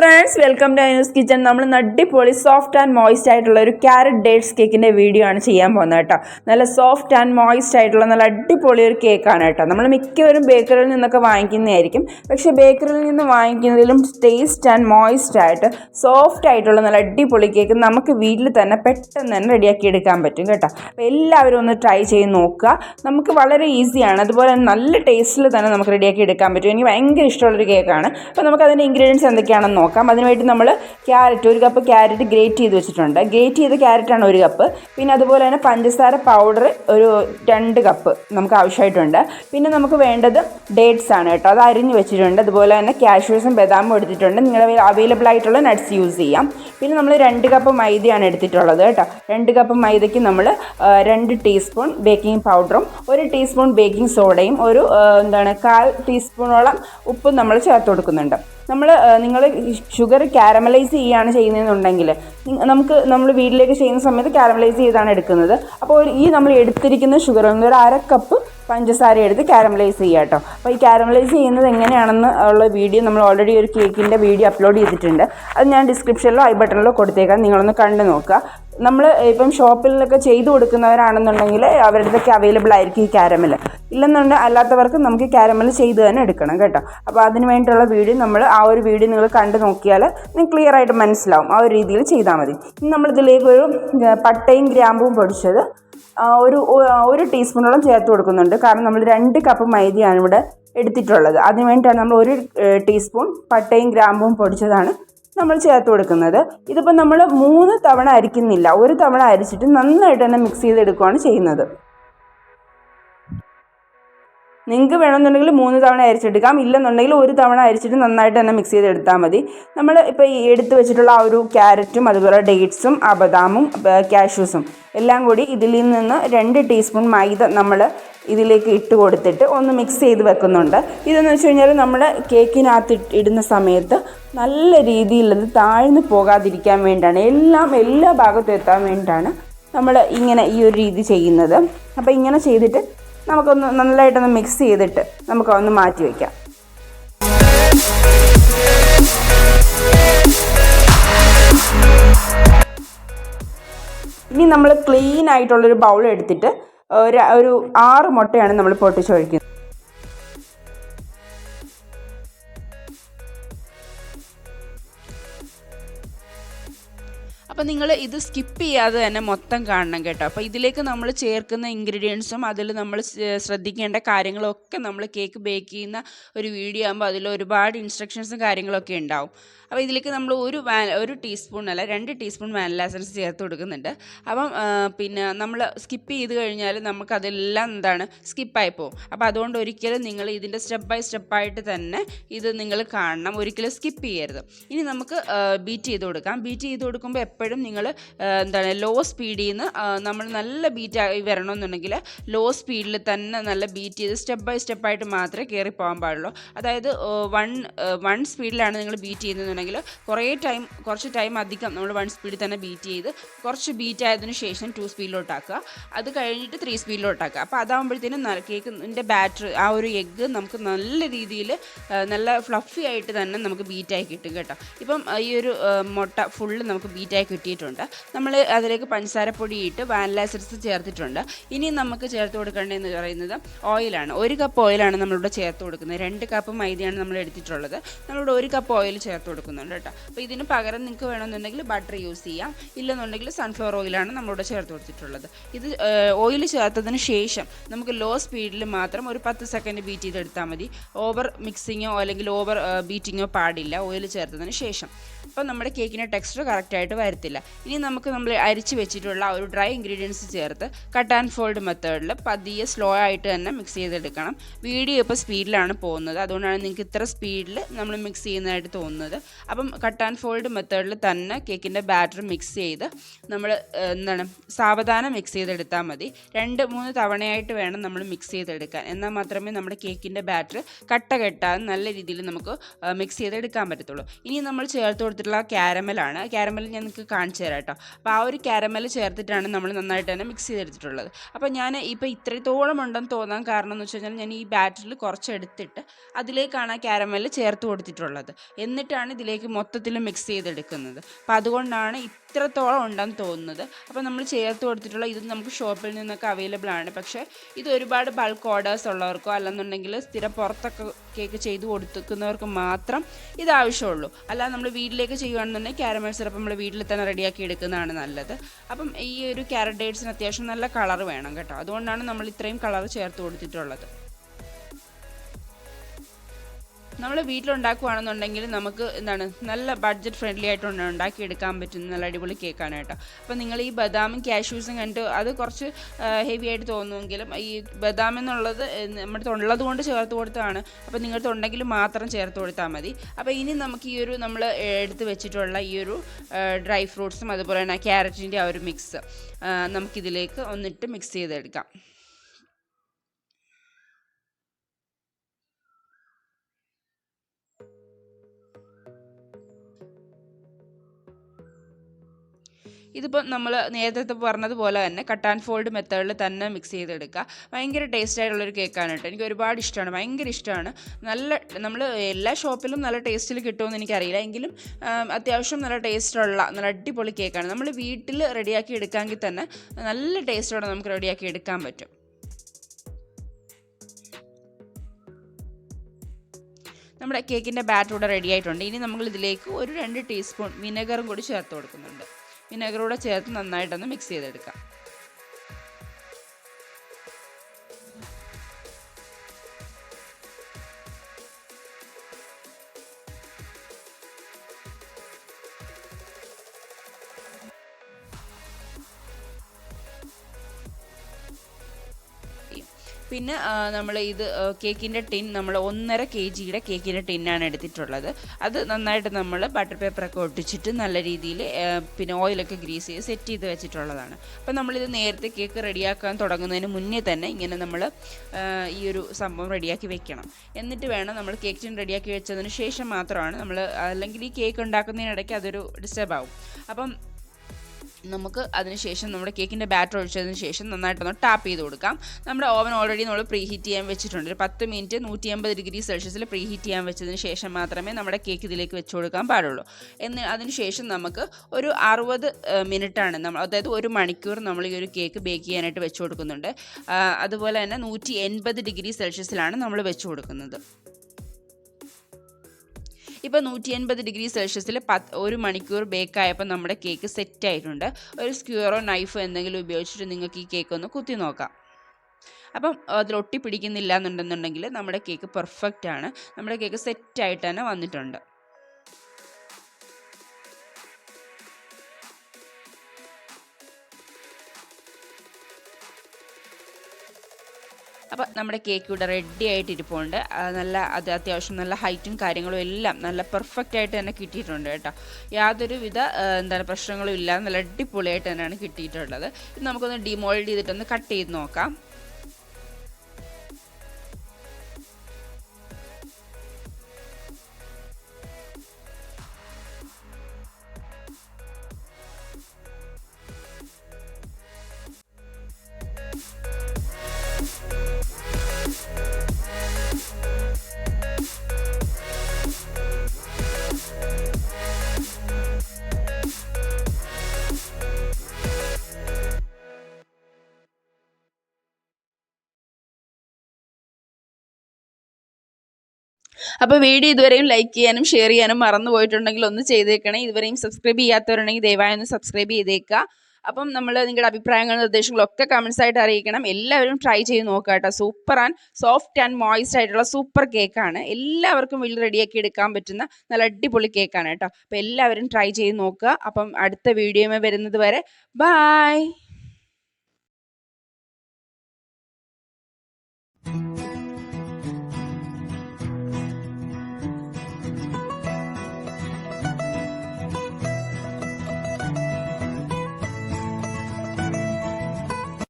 Friends welcome to news kitchen നമ്മൾ നടിപൊളി soft and moist ആയിട്ടുള്ള ഒരു ക്യാരറ്റ് ഡേറ്റ്സ് കേക്കിന്റെ വീഡിയോ ആണ് ചെയ്യാൻ പോകുന്നത് കേട്ടോ. നല്ല സോഫ്റ്റ് ആൻഡ് മോയിസ്റ്റ് ആയിട്ടുള്ള നല്ല അടിപൊളി ഒരു കേക്കാണ് കേട്ടോ. നമ്മൾ മിക്കവരും ബേക്കറിയിൽ നിന്നൊക്കെ വാങ്ങിക്കുന്നതായിരിക്കും. പക്ഷേ ബേക്കറിയിൽ നിന്ന് വാങ്ങിക്കുന്നതിലും ടേസ്റ്റ് ആൻഡ് മോയിസ്റ്റ് ആയിട്ട് സോഫ്റ്റ് ആയിട്ടുള്ള നല്ല അടിപൊളി കേക്ക് നമുക്ക് വീട്ടിൽ തന്നെ പെട്ടെന്ന് തന്നെ റെഡിയാക്കി എടുക്കാൻ പറ്റും കേട്ടോ. അപ്പോൾ എല്ലാവരും ഒന്ന് ട്രൈ ചെയ്ത് നോക്കുക. നമുക്ക് വളരെ ഈസിയാണ് അതുപോലെ നല്ല ടേസ്റ്റിൽ തന്നെ നമുക്ക് റെഡിയാക്കി എടുക്കാൻ പറ്റും. എനിക്ക് ഭയങ്കര ഇഷ്ടമുള്ളൊരു കേക്കാണ് അപ്പോൾ നമുക്ക് അതിന്റെ ഇൻഗ്രീഡിയൻസ് എന്തൊക്കെയാണെന്ന് നോക്കാം. അതിനുവേണ്ടി നമ്മൾ ക്യാരറ്റ് ഒരു കപ്പ് ക്യാരറ്റ് ഗ്രേറ്റ് ചെയ്ത് വെച്ചിട്ടുണ്ട്. ഗ്രേറ്റ് ചെയ്ത ക്യാരറ്റാണ് ഒരു കപ്പ് പിന്നെ അതുപോലെ തന്നെ പഞ്ചസാര പൗഡർ ഒരു രണ്ട് കപ്പ് നമുക്ക് ആവശ്യമായിട്ടുണ്ട്. പിന്നെ നമുക്ക് വേണ്ടത് ഡേറ്റ്സ് ആണ് കേട്ടോ. അത് അരിഞ്ഞ് വെച്ചിട്ടുണ്ട്. അതുപോലെ തന്നെ കാഷ്യൂസും ബദാമും എടുത്തിട്ടുണ്ട്. നിങ്ങളുടെ അവൈലബിൾ ആയിട്ടുള്ള നട്ട്സ് യൂസ് ചെയ്യാം. പിന്നെ നമ്മൾ രണ്ട് കപ്പ് മൈദയാണ് എടുത്തിട്ടുള്ളത് കേട്ടോ. രണ്ട് കപ്പ് മൈദയ്ക്ക് നമ്മൾ രണ്ട് ടീസ്പൂൺ ബേക്കിംഗ് പൗഡറും ഒരു ടീസ്പൂൺ ബേക്കിംഗ് സോഡയും ഒരു എന്താണ് കാൽ ടീസ്പൂണോളം ഉപ്പും നമ്മൾ ചേർത്ത് കൊടുക്കുന്നുണ്ട്. നമ്മൾ നിങ്ങൾ ഷുഗർ കാരമലൈസ് ചെയ്യുകയാണ് ചെയ്യുന്നതെന്നുണ്ടെങ്കിൽ നമുക്ക് നമ്മൾ വീട്ടിലേക്ക് ചെയ്യുന്ന സമയത്ത് കാരമലൈസ് ചെയ്താണ് എടുക്കുന്നത്. അപ്പോൾ ഈ നമ്മൾ എടുത്തിരിക്കുന്ന ഷുഗർ ഒരു അര കപ്പ് പഞ്ചസാര എടുത്ത് കാരമലൈസ് ചെയ്യുക കേട്ടോ അപ്പോൾ ഈ കാരമലൈസ് ചെയ്യുന്നത് എങ്ങനെയാണെന്ന് ഉള്ള വീഡിയോ നമ്മൾ ഓൾറെഡി ഒരു കേക്കിന്റെ വീഡിയോ അപ്ലോഡ് ചെയ്തിട്ടുണ്ട്. അത് ഞാൻ ഡിസ്ക്രിപ്ഷനിലോ ഐ ബട്ടണിലോ കൊടുത്തേക്കാം. നിങ്ങളൊന്ന് കണ്ടു നോക്കുക. നമ്മൾ ഇപ്പം ഷോപ്പിലൊക്കെ ചെയ്തു കൊടുക്കുന്നവരാണെന്നുണ്ടെങ്കിൽ അവരുടെ അടുത്തൊക്കെ അവൈലബിൾ ആയിരിക്കും ഈ കാരമൽ ഇല്ലെന്നുണ്ടെങ്കിൽ അല്ലാത്തവർക്ക് നമുക്ക് കാരമൽ ചെയ്ത് തന്നെ എടുക്കണം കേട്ടോ. അപ്പോൾ അതിന് വേണ്ടിയിട്ടുള്ള വീഡിയോ നമ്മൾ ആ ഒരു വീഡിയോ നിങ്ങൾ കണ്ടു നോക്കിയാൽ നിങ്ങൾക്ക് ക്ലിയർ ആയിട്ട് മനസ്സിലാവും. ആ ഒരു രീതിയിൽ ചെയ്താൽ മതി. നമ്മളിതിലേക്ക് ഒരു പട്ടയും ഗ്രാമ്പും പൊടിച്ചത് ഒരു ഒരു ടീസ്പൂണോളം ചേർത്ത് കൊടുക്കുന്നുണ്ട്. കാരണം നമ്മൾ രണ്ട് കപ്പ് മൈദയാണ് ഇവിടെ എടുത്തിട്ടുള്ളത്. അതിന് വേണ്ടിയിട്ടാണ് നമ്മൾ ഒരു ടീസ്പൂൺ പട്ടയും ഗ്രാമ്പും പൊടിച്ചതാണ് നമ്മൾ ചേർത്ത് കൊടുക്കുന്നത്. ഇതിപ്പോൾ നമ്മൾ മൂന്ന് തവണ അരിക്കുന്നില്ല. ഒരു തവണ അരിച്ചിട്ട് നന്നായിട്ട് തന്നെ മിക്സ് ചെയ്തെടുക്കുകയാണ് ചെയ്യുന്നത്. നിങ്ങൾക്ക് വേണമെന്നുണ്ടെങ്കിൽ മൂന്ന് തവണ അരിച്ചെടുക്കാം. ഇല്ലെന്നുണ്ടെങ്കിൽ ഒരു തവണ അരിച്ചിട്ട് നന്നായിട്ട് തന്നെ മിക്സ് ചെയ്തെടുത്താൽ മതി. നമ്മൾ ഇപ്പോൾ ഈ എടുത്ത് വെച്ചിട്ടുള്ള ആ ഒരു ക്യാരറ്റും അതുപോലെ ഡേറ്റ്സും അബദാമും ബദാമും കാഷ്യൂസും എല്ലാം കൂടി ഇതിൽ നിന്ന് രണ്ട് ടീസ്പൂൺ മൈദ നമ്മൾ ഇതിലേക്ക് ഇട്ട് കൊടുത്തിട്ട് ഒന്ന് മിക്സ് ചെയ്ത് വെക്കുന്നുണ്ട്. ഇതെന്ന് വെച്ച് കഴിഞ്ഞാൽ നമ്മൾ കേക്കിനകത്ത് ഇടുന്ന സമയത്ത് നല്ല രീതിയിലത് താഴ്ന്നു പോകാതിരിക്കാൻ വേണ്ടിയാണ്. എല്ലാം എല്ലാ ഭാഗത്തും എത്താൻ വേണ്ടിയിട്ടാണ് നമ്മൾ ഇങ്ങനെ ഈ ഒരു രീതി ചെയ്യുന്നത്. അപ്പോൾ ഇങ്ങനെ ചെയ്തിട്ട് നമുക്കൊന്ന് നല്ലതായിട്ടൊന്ന് മിക്സ് ചെയ്തിട്ട് നമുക്കൊന്ന് മാറ്റി വയ്ക്കാം ഇനി നമ്മൾ ക്ലീൻ ആയിട്ടുള്ളൊരു ബൗൾ എടുത്തിട്ട് ഒരു ഒരു ആറ് മുട്ടയാണ് നമ്മൾ പൊട്ടിച്ചൊഴിക്കുന്നത്. അപ്പോൾ നിങ്ങൾ ഇത് സ്കിപ്പ് ചെയ്യാതെ തന്നെ മൊത്തം കാണണം കേട്ടോ. അപ്പോൾ ഇതിലേക്ക് നമ്മൾ ചേർക്കുന്ന ഇൻഗ്രീഡിയൻസും അതിൽ നമ്മൾ ശ്രദ്ധിക്കേണ്ട കാര്യങ്ങളൊക്കെ നമ്മൾ കേക്ക് ബേക്ക് ചെയ്യുന്ന ഒരു വീഡിയോ ആകുമ്പോൾ അതിൽ ഒരുപാട് ഇൻസ്ട്രക്ഷൻസും കാര്യങ്ങളൊക്കെ ഉണ്ടാവും. അപ്പോൾ ഇതിലേക്ക് നമ്മൾ ഒരു ഒരു ടീസ്പൂൺ അല്ല രണ്ട് ടീസ്പൂൺ വാനില എസൻസ് ചേർത്ത് കൊടുക്കുന്നുണ്ട്. അപ്പം പിന്നെ നമ്മൾ സ്കിപ്പ് ചെയ്ത് കഴിഞ്ഞാൽ നമുക്കതെല്ലാം എന്താണ് സ്കിപ്പായി പോകും. അപ്പോൾ അതുകൊണ്ട് ഒരിക്കലും നിങ്ങൾ ഇതിന്റെ സ്റ്റെപ്പ് ബൈ സ്റ്റെപ്പായിട്ട് തന്നെ ഇത് നിങ്ങൾ കാണണം. ഒരിക്കലും സ്കിപ്പ് ചെയ്യരുത്. ഇനി നമുക്ക് ബീറ്റ് ചെയ്ത് കൊടുക്കാം. ബീറ്റ് ചെയ്ത് കൊടുക്കുമ്പോൾ എപ്പോഴും നിങ്ങൾ എന്താണ് ലോ സ്പീഡിൽ നിന്ന് നമ്മൾ നല്ല ബീറ്റ് ആയി വരണമെന്നുണ്ടെങ്കിൽ ലോ സ്പീഡിൽ തന്നെ നല്ല ബീറ്റ് ചെയ്ത് സ്റ്റെപ്പ് ബൈ സ്റ്റെപ്പായിട്ട് മാത്രമേ കയറി പോകാൻ പാടുള്ളൂ. അതായത് വൺ വൺ സ്പീഡിലാണ് നിങ്ങൾ ബീറ്റ് ചെയ്യുന്നതെന്നുണ്ടെങ്കിൽ കുറേ ടൈം കുറച്ച് ടൈം അധികം നമ്മൾ വൺ സ്പീഡിൽ തന്നെ ബീറ്റ് ചെയ്ത് കുറച്ച് ബീറ്റ് ആയതിനു ശേഷം ടു സ്പീഡിലോട്ടാക്കുക അത് കഴിഞ്ഞിട്ട് ത്രീ സ്പീഡിലോട്ടാക്കുക അപ്പോൾ അതാകുമ്പോഴത്തേനും കേക്കിന്റെ ബാറ്റർ ആ ഒരു എഗ്ഗ് നമുക്ക് നല്ല രീതിയിൽ നല്ല ഫ്ലഫി ആയിട്ട് തന്നെ നമുക്ക് ബീറ്റായി കിട്ടും കേട്ടോ. ഇപ്പം ഈ ഒരു മുട്ട ഫുള്ള് നമുക്ക് ബീറ്റായി കിട്ടിയിട്ടുണ്ട്. നമ്മൾ അതിലേക്ക് പഞ്ചസാരപ്പൊടി ഇട്ട് വാനില ചേർത്തിട്ടുണ്ട്. ഇനി നമുക്ക് ചേർത്ത് കൊടുക്കേണ്ടതെന്ന് പറയുന്നത് ഓയിലാണ്. ഒരു കപ്പ് ഓയിലാണ് നമ്മളിവിടെ ചേർത്ത് കൊടുക്കുന്നത്. രണ്ട് കപ്പ് മൈദയാണ് നമ്മൾ എടുത്തിട്ടുള്ളത്. നമ്മളിവിടെ ഒരു കപ്പ് ഓയിൽ ചേർത്ത് കൊടുക്കുന്നുണ്ട് കേട്ടോ. അപ്പോൾ ഇതിന് പകരം നിങ്ങൾക്ക് വേണമെന്നുണ്ടെങ്കിൽ ബട്ടർ യൂസ് ചെയ്യാം. ഇല്ലെന്നുണ്ടെങ്കിൽ സൺഫ്ലവർ ഓയിലാണ് നമ്മളിവിടെ ചേർത്ത് കൊടുത്തിട്ടുള്ളത്. ഇത് ഓയിൽ ചേർത്തതിന് ശേഷം നമുക്ക് ലോ സ്പീഡിൽ മാത്രം ഒരു പത്ത് സെക്കൻഡ് ബീറ്റ് ചെയ്തെടുത്താൽ മതി. ഓവർ മിക്സിങ്ങോ അല്ലെങ്കിൽ ഓവർ ബീറ്റിങ്ങോ പാടില്ല. ഓയിൽ ചേർത്തതിന് ശേഷം. അപ്പോൾ നമ്മുടെ കേക്കിന്റെ ടെക്സ്ചർ കറക്റ്റായിട്ട് വരത്തില്ല. ഇനി നമുക്ക് നമ്മൾ അരിച്ച് വെച്ചിട്ടുള്ള ഒരു ഡ്രൈ ഇൻഗ്രീഡിയൻസ് ചേർത്ത് കട്ട് ആൻഡ് ഫോൾഡ് മെത്തേഡിൽ പതിയെ സ്ലോ ആയിട്ട് തന്നെ മിക്സ് ചെയ്തെടുക്കണം. വീഡിയോ ഇപ്പോൾ സ്പീഡിലാണ് പോകുന്നത്. അതുകൊണ്ടാണ് നിങ്ങൾക്ക് ഇത്ര സ്പീഡിൽ നമ്മൾ മിക്സ് ചെയ്യുന്നതായിട്ട് തോന്നുന്നത്. അപ്പം കട്ട് ആൻഡ് ഫോൾഡ് മെത്തേഡിൽ തന്നെ കേക്കിന്റെ ബാറ്റർ മിക്സ് ചെയ്ത് നമ്മൾ എന്താണ് സാവധാനം മിക്സ് ചെയ്തെടുത്താൽ മതി. രണ്ട് മൂന്ന് തവണയായിട്ട് വേണം നമ്മൾ മിക്സ് ചെയ്തെടുക്കാൻ. എന്നാൽ മാത്രമേ നമ്മുടെ കേക്കിന്റെ ബാറ്റർ കട്ട കെട്ടാതെ നല്ല രീതിയിൽ നമുക്ക് മിക്സ് ചെയ്തെടുക്കാൻ പറ്റത്തുള്ളൂ. ഇനി നമ്മൾ ചേർത്ത് കൊടുത്തിട്ടുള്ള ക്യാരമലാണ് ക്യാരമൽ ഞാൻ നിങ്ങൾക്ക് കാണിച്ചു തരാം കേട്ടോ. അപ്പോൾ ആ ഒരു കാരമൽ ചേർത്തിട്ടാണ് നമ്മൾ നന്നായിട്ട് തന്നെ മിക്സ് ചെയ്തെടുത്തിട്ടുള്ളത്. അപ്പോൾ ഞാൻ ഇപ്പോൾ ഇത്രത്തോളം ഉണ്ടെന്ന് തോന്നാൻ കാരണം എന്ന് വെച്ച് കഴിഞ്ഞാൽ ഞാൻ ഈ ബാറ്ററിൽ കുറച്ച് എടുത്തിട്ട് അതിലേക്കാണ് ആ കാരമൽ ചേർത്ത് കൊടുത്തിട്ടുള്ളത്. എന്നിട്ടാണ് ഇതിലേക്ക് മൊത്തത്തിൽ മിക്സ് ചെയ്തെടുക്കുന്നത്. അപ്പോൾ അതുകൊണ്ടാണ് ഇത്രത്തോളം ഉണ്ടെന്ന് തോന്നുന്നത്. അപ്പോൾ നമ്മൾ ചേർത്ത് കൊടുത്തിട്ടുള്ള ഇത് നമുക്ക് ഷോപ്പിൽ നിന്നൊക്കെ അവൈലബിൾ ആണ്. പക്ഷേ ഇത് ഒരുപാട് ബൾക്ക് ഓർഡേഴ്സ് ഉള്ളവർക്കോ അല്ലെന്നുണ്ടെങ്കിൽ സ്ഥിരം പുറത്തൊക്കെ കേക്ക് ചെയ്ത് കൊടുക്കുന്നവർക്ക് മാത്രം ഇത് ആവശ്യമുള്ളൂ. അല്ലാതെ നമ്മൾ വീട്ടിലേക്ക് ചെയ്യുകയാണെന്നുണ്ടെങ്കിൽ കാരമൽ സിറപ്പ് നമ്മൾ വീട്ടിൽ തന്നെ റെഡിയാക്കി എടുക്കുന്നതാണ് നല്ലത്. അപ്പം ഈ ഒരു ക്യാരറ്റ് ഡേറ്റ്സിന് അത്യാവശ്യം നല്ല കളർ വേണം കേട്ടോ. അതുകൊണ്ടാണ് നമ്മൾ ഇത്രയും കളർ ചേർത്ത് കൊടുത്തിട്ടുള്ളത്. നമ്മൾ വീട്ടിലുണ്ടാക്കുകയാണെന്നുണ്ടെങ്കിൽ നമുക്ക് എന്താണ് നല്ല ബഡ്ജറ്റ് ഫ്രണ്ട്ലി ആയിട്ട് ഉണ്ടാക്കിയെടുക്കാൻ പറ്റുന്ന നല്ല അടിപൊളി കേക്കാണ് കേട്ടോ. അപ്പോൾ നിങ്ങൾ ഈ ബദാമും കാഷ്യൂസും കണ്ടിട്ട് അത് കുറച്ച് ഹെവി ആയിട്ട് തോന്നുമെങ്കിലും ഈ ബദാം എന്നുള്ളത് നമ്മുടെ ഉള്ളത് കൊണ്ട് ചേർത്ത് കൊടുത്തതാണ്. അപ്പോൾ നിങ്ങൾ തൊണ്ടെങ്കിൽ മാത്രം ചേർത്ത് കൊടുത്താൽ മതി. അപ്പോൾ ഇനി നമുക്ക് ഈ ഒരു നമ്മൾ എടുത്ത് വെച്ചിട്ടുള്ള ഈ ഒരു ഡ്രൈ ഫ്രൂട്ട്സും അതുപോലെ തന്നെ ക്യാരറ്റിന്റെ ആ ഒരു മിക്സ് നമുക്കിതിലേക്ക് ഒന്നിട്ട് മിക്സ് ചെയ്തെടുക്കാം. ഇതിപ്പോൾ നമ്മൾ നേരത്തെ പറഞ്ഞതുപോലെ തന്നെ കട്ട് ആൻഡ് ഫോൾഡ് മെത്തേഡിൽ തന്നെ മിക്സ് ചെയ്തെടുക്കുക. ഭയങ്കര ടേസ്റ്റ് ആയിട്ടുള്ളൊരു കേക്കാണ് കേട്ടോ എനിക്ക് ഒരുപാട് ഇഷ്ടമാണ് ഭയങ്കര ഇഷ്ടമാണ് നല്ല നമ്മൾ എല്ലാ ഷോപ്പിലും നല്ല ടേസ്റ്റിൽ കിട്ടുമെന്ന് എനിക്കറിയില്ല. എങ്കിലും അത്യാവശ്യം നല്ല ടേസ്റ്റുള്ള നല്ല അടിപൊളി കേക്കാണ് നമ്മൾ വീട്ടിൽ റെഡിയാക്കി എടുക്കാമെങ്കിൽ തന്നെ നല്ല ടേസ്റ്റോടെ നമുക്ക് റെഡിയാക്കി എടുക്കാൻ പറ്റും. നമ്മുടെ കേക്കിന്റെ ബാറ്റർ ഇവിടെ റെഡി ആയിട്ടുണ്ട്. ഇനി നമ്മൾ ഇതിലേക്ക് ഒരു രണ്ട് ടീസ്പൂൺ വിനെഗറും കൂടി ചേർത്ത് കൊടുക്കുന്നുണ്ട്. വിനെഗറൂടെ ചേർത്ത് നന്നായിട്ടൊന്ന് മിക്സ് ചെയ്തെടുക്കാം. പിന്നെ നമ്മൾ ഇത് കേക്കിന്റെ ടിൻ നമ്മൾ ഒന്നര കെ ജിയുടെ കേക്കിന്റെ ടിന്നാണ് എടുത്തിട്ടുള്ളത്. അത് നന്നായിട്ട് നമ്മൾ ബട്ടർ പേപ്പറൊക്കെ ഒട്ടിച്ചിട്ട് നല്ല രീതിയിൽ പിന്നെ ഓയിലൊക്കെ ഗ്രീസ് ചെയ്ത് സെറ്റ് ചെയ്ത് വെച്ചിട്ടുള്ളതാണ്. അപ്പോൾ നമ്മളിത് നേരത്തെ കേക്ക് റെഡിയാക്കാൻ തുടങ്ങുന്നതിന് മുന്നേ തന്നെ ഇങ്ങനെ നമ്മൾ ഈ ഒരു സംഭവം റെഡിയാക്കി വെക്കണം. എന്നിട്ട് വേണം നമ്മൾ കേക്ക് ടിൻ റെഡിയാക്കി വെച്ചതിന് ശേഷം മാത്രമാണ് നമ്മൾ അല്ലെങ്കിൽ ഈ കേക്ക് ഉണ്ടാക്കുന്നതിനിടയ്ക്ക് അതൊരു ഡിസ്റ്റർബ് ആവും. അപ്പം നമുക്ക് അതിനുശേഷം നമ്മുടെ കേക്കിന്റെ ബാറ്റർ ഒഴിച്ചതിന് ശേഷം നന്നായിട്ടൊന്ന് ടാപ്പ് ചെയ്ത് കൊടുക്കാം. നമ്മുടെ ഓവൻ ഓൾറെഡി നമ്മൾ പ്രീ ഹീറ്റ് ചെയ്യാൻ വെച്ചിട്ടുണ്ട്. ഒരു പത്ത് മിനിറ്റ് നൂറ്റി അമ്പത് ഡിഗ്രി സെൽഷ്യസിൽ പ്രീ ഹീറ്റ് ചെയ്യാൻ വെച്ചതിന് ശേഷം മാത്രമേ നമ്മുടെ കേക്ക് ഇതിലേക്ക് വെച്ച് കൊടുക്കാൻ പാടുള്ളൂ. എന്ന് അതിനുശേഷം നമുക്ക് ഒരു അറുപത് മിനിറ്റാണ് നമ്മൾ അതായത് ഒരു മണിക്കൂർ നമ്മൾ ഈ ഒരു കേക്ക് ബേക്ക് ചെയ്യാനായിട്ട് വെച്ച് കൊടുക്കുന്നുണ്ട്. അതുപോലെ തന്നെ നൂറ്റി എൺപത് ഡിഗ്രി സെൽഷ്യസിലാണ് നമ്മൾ വെച്ച് കൊടുക്കുന്നത്. ഇപ്പോൾ നൂറ്റി എൺപത് ഡിഗ്രി സെൽഷ്യസിൽ പത്ത് ഒരു മണിക്കൂർ ബേക്കായപ്പോൾ നമ്മുടെ കേക്ക് സെറ്റ് ആയിട്ടുണ്ട്. ഒരു സ്ക്യൂറോ നൈഫോ എന്തെങ്കിലും ഉപയോഗിച്ചിട്ട് നിങ്ങൾക്ക് ഈ കേക്ക് ഒന്ന് കുത്തി നോക്കാം. അപ്പം അതിൽ ഒട്ടി പിടിക്കുന്നില്ല എന്നുണ്ടെന്നുണ്ടെങ്കിൽ നമ്മുടെ കേക്ക് പെർഫെക്റ്റ് ആണ്. നമ്മുടെ കേക്ക് സെറ്റായിട്ട് തന്നെ വന്നിട്ടുണ്ട്. അപ്പോൾ നമ്മുടെ കേക്ക് ഇവിടെ റെഡി ആയിട്ട് ഇരിപ്പുണ്ട് നല്ല അത് അത്യാവശ്യം നല്ല ഹൈറ്റും കാര്യങ്ങളും എല്ലാം നല്ല പെർഫെക്റ്റ് ആയിട്ട് തന്നെ കിട്ടിയിട്ടുണ്ട് കേട്ടോ. യാതൊരു വിധ എന്താണ് പ്രശ്നങ്ങളും ഇല്ലാതെ നല്ല അടിപൊളിയായിട്ട് തന്നെയാണ് കിട്ടിയിട്ടുള്ളത്. ഇത് നമുക്കൊന്ന് ഡിമോൾഡ് ചെയ്തിട്ടൊന്ന് കട്ട് ചെയ്ത് നോക്കാം. അപ്പോൾ വീഡിയോ ഇതുവരെയും ലൈക്ക് ചെയ്യാനും ഷെയർ ചെയ്യാനും മറന്നു പോയിട്ടുണ്ടെങ്കിൽ ഒന്ന് ചെയ്തേക്കണേ. ഇതുവരെയും സബ്സ്ക്രൈബ് ചെയ്യാത്തവരുണ്ടെങ്കിൽ ദയവായി ഒന്ന് സബ്സ്ക്രൈബ് ചെയ്തേക്കുക അപ്പം നമ്മൾ നിങ്ങളുടെ അഭിപ്രായങ്ങളും നിർദ്ദേശങ്ങളും ഒക്കെ കമൻസ് ആയിട്ട് അറിയിക്കണം. എല്ലാവരും ട്രൈ ചെയ്ത് നോക്കുക കേട്ടോ super and soft and moist ആയിട്ടുള്ള സൂപ്പർ കേക്കാണ് എല്ലാവർക്കും വീട്ടിൽ റെഡിയാക്കി എടുക്കാൻ പറ്റുന്ന നല്ല അടിപൊളി കേക്കാണ് കേട്ടോ അപ്പം എല്ലാവരും ട്രൈ ചെയ്ത് നോക്കുക അപ്പം അടുത്ത വീഡിയോമേ വരുന്നത് വരെ. ബായ്